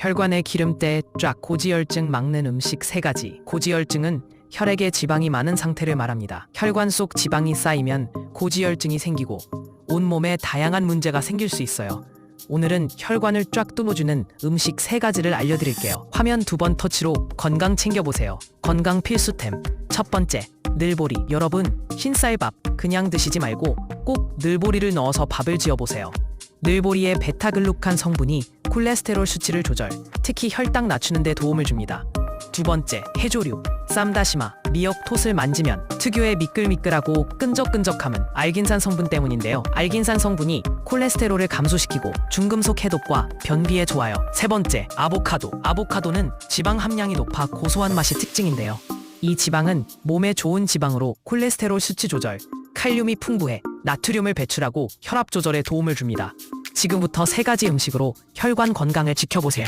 혈관의 기름때 쫙 고지혈증 막는 음식 세가지 고지혈증은 혈액에 지방이 많은 상태를 말합니다. 혈관 속 지방이 쌓이면 고지혈증이 생기고 온몸에 다양한 문제가 생길 수 있어요. 오늘은 혈관을 쫙 뚫어주는 음식 세가지를 알려드릴게요. 화면 두 번 터치로 건강 챙겨보세요. 건강 필수템. 첫 번째, 늘보리. 여러분, 흰쌀밥 그냥 드시지 말고 꼭 늘보리를 넣어서 밥을 지어보세요. 늘보리의 베타글루칸 성분이 콜레스테롤 수치를 조절, 특히 혈당 낮추는 데 도움을 줍니다. 두 번째, 해조류. 쌈다시마, 미역 톳을 만지면 특유의 미끌미끌하고 끈적끈적함은 알긴산 성분 때문인데요. 알긴산 성분이 콜레스테롤을 감소시키고 중금속 해독과 변비에 좋아요. 세 번째, 아보카도. 아보카도는 지방 함량이 높아 고소한 맛이 특징인데요. 이 지방은 몸에 좋은 지방으로 콜레스테롤 수치 조절, 칼륨이 풍부해 나트륨을 배출하고 혈압 조절에 도움을 줍니다. 지금부터 세 가지 음식으로 혈관 건강을 지켜보세요.